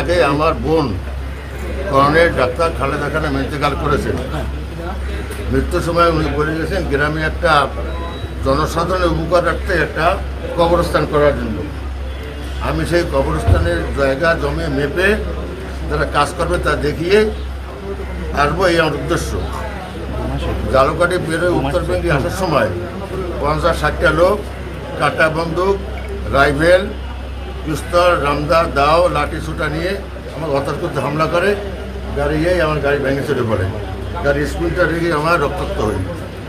আগে আমার বোন করণের ডাক্তার খালেদা খানে ইন্তেকাল করেছেন মৃত্যুর সময় উনি বলে গেছেন, গ্রামে একটা জনসাধারণের উপকারার্থে একটা কবরস্থান করার জন্য। আমি সেই কবরস্থানের জায়গা জমে মেপে যারা কাজ করবে তা দেখিয়ে আসব, এই আমার উদ্দেশ্য। জালুকাটি বেরোয় উত্তর বেঙ্গি আসার সময় পঞ্চাশ ষাটটা লোক, কাটা বন্দুক, রাইফেল পিস্তল রামদা দাও, লাঠি সুটা নিয়ে আমার অতর্কতে হামলা করে গাড়িয়েই আমার গাড়ি ভেঙে চলে পড়ে। গাড়ি স্পিডটা রেখে আমার রক্তাক্ত হই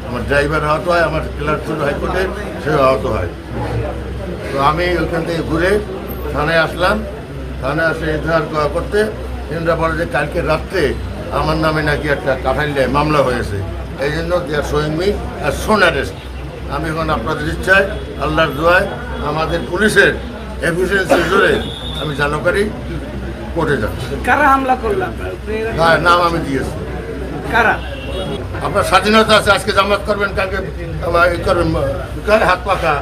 আমার ড্রাইভার আহত হয়, আমার ক্লার্ক ছিল হাইকোর্টে সেও আহত হয়। তো আমি ওইখান থেকে ঘুরে থানায় আসলাম। থানায় আসে এধার করতে এনরা বলে যে কালকে রাত্রে আমার নামে নাকি একটা কাঠাইলে মামলা হয়েছে। এই জন্য there showing me are son arrest আমি এখন আপনাদের ইচ্ছায়, আল্লাহর দোয়ায় আমাদের পুলিশের এফিসিয়েন্সি জোরে আমি জানকারি কোর্টে যাচ্ছি। কারা হামলা করল? আপনার উপরে? হ্যাঁ নাম আমি দিয়েছি। কারা? আপনার স্বাধীনতা আছে আজকে জামাত করবেন কালকে ই করবেন কার হাত পাখা?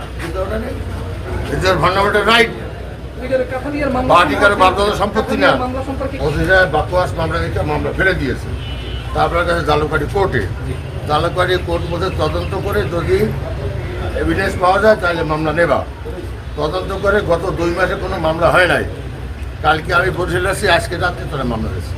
নিজের ভান্ডামেন্টের রাইট পার্টি কারও বাপদাদা সম্পত্তি না। বাকুয়াস মামলা দিতে মামলা ফেলে দিয়েছে। তারপরে কাছে জালুকাটি কোর্টে। জালুকাটি কোর্ট মধ্যে তদন্ত করে যদি এভিডেন্স পাওয়া যায় তাহলে মামলা নেবা। তদন্ত করে গত দুই মাসে কোনো মামলা হয় নাই। কালকে আমি বসে আজকে রাত্রে তারা মামলা হয়েছে